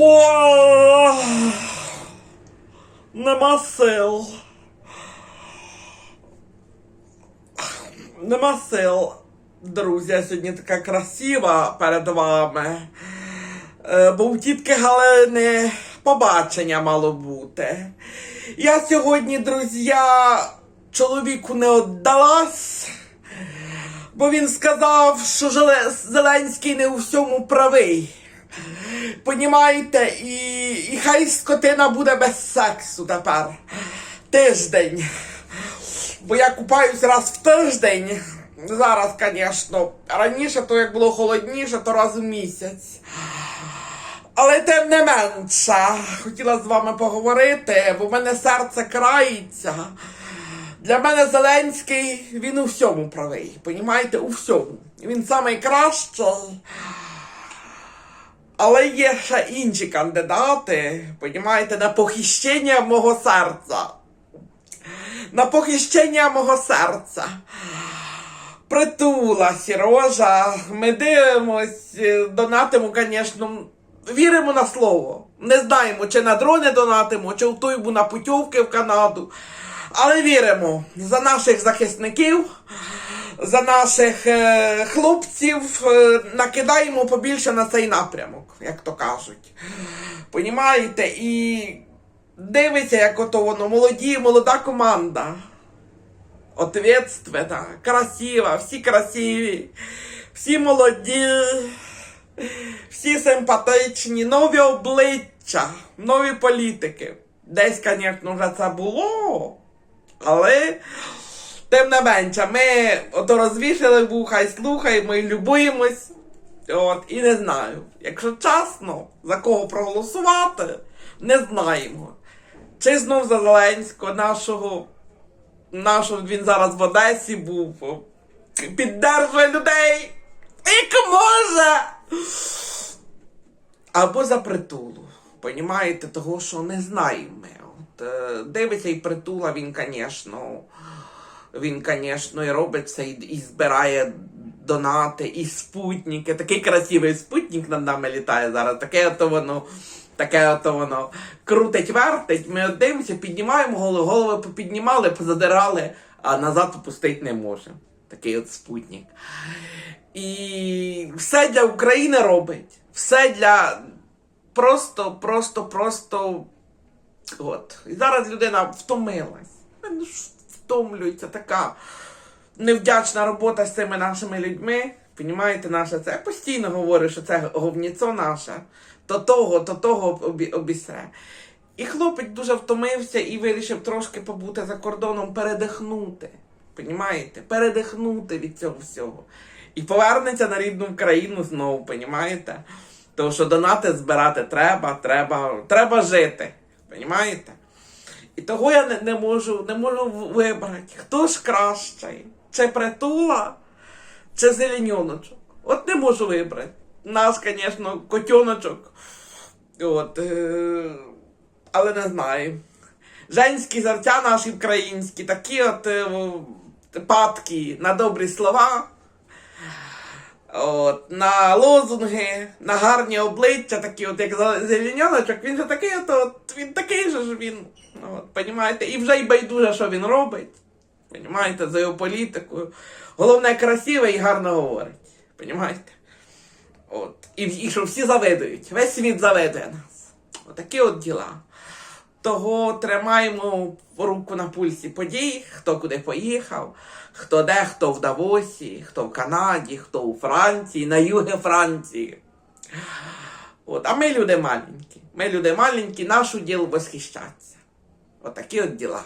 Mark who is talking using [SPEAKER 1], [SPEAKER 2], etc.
[SPEAKER 1] О, нема сил. Нема сил. Друзі, я сьогодні така красива перед вами. Е, Бо у тітки Галини побачення мало бути. Я сьогодні, друзі, чоловіку не віддалась, бо він сказав, що Зеленський не у всьому правий. Понімаєте, і, і хай скотина буде без сексу тепер. Тиждень. Бо я купаюсь раз в тиждень. Зараз, звісно, раніше, то як було холодніше, то раз у місяць. Але тим не менше, хотіла з вами поговорити, бо в мене серце крається. Для мене Зеленський, він у всьому правий. Понімаєте, у всьому. Він найкращий. Але є ще інші кандидати, понімаєте, на похищення мого серця. На похищення мого серця. Притула, Сірожа, ми дивимось, е, донатимо, звісно, віримо на слово. Не знаємо, чи на дрони донатимо, чи в тойбу на путівки в Канаду. Але віримо за наших захисників, за наших е, хлопців, е, накидаємо побільше на цей напрямок, як то кажуть. Понімаєте? І дивиться, як ото воно, молоді, молода команда. Ответственна, красива, всі красиві, всі молоді, всі симпатичні, нові обличчя, нові політики. Десь, звісно, вже це було, але тим не менше, ми ото розвішали вуха і слухаємо і любуємось. От, і не знаю. Якщо чесно, за кого проголосувати, не знаємо. Чи знов за Зеленського, нашого, нашого він зараз в Одесі був, піддержує людей, як може. Або за притулу. Понімаєте, того, що не знаємо. От, е, дивиться і притула, він, звісно, він, звісно, і робить все, і, і збирає донати, і спутники. Такий красивий спутник над нами літає зараз. Таке ото воно, таке ото воно крутить, вертить. Ми дивимося, піднімаємо голови, голови попіднімали, позадирали, а назад опустити не може. Такий от спутник. І все для України робить. Все для просто, просто, просто. От. І зараз людина втомилась. Втомлюється така невдячна робота з цими нашими людьми. Понімаєте, наше це. Я постійно говорю, що це говніцо наше. То того, то того обі, обісре. І хлопець дуже втомився і вирішив трошки побути за кордоном, передихнути. Понімаєте? Передихнути від цього всього. І повернеться на рідну країну знову, понімаєте? Тому що донати збирати треба, треба, треба жити. Понімаєте? І того я не, не можу не можу вибрати, хто ж кращий, чи притула, чи зеленьоночок. От не можу вибрати. Наш, звісно, котеночок. От, е, але не знаю. Женські серця наші українські, такі от е, падки на добрі слова. От, на лозунги, на гарні обличчя, такі, от як зеле- зеленьоночок, він же такий, от, от, він такий же ж він. От, понімаєте? І вже й байдуже, що він робить. Понімаєте, за його політикою. Головне, красиве і гарно говорить. Понімаєте? От. І, і що всі завидують. Весь світ завидує нас. Отакі от діла. Того тримаємо руку на пульсі подій, хто куди поїхав, хто де, хто в Давосі, хто в Канаді, хто у Франції, на югі Франції. От, а ми люди маленькі. Ми люди маленькі, нашу діло восхищатися. Отакі от діла.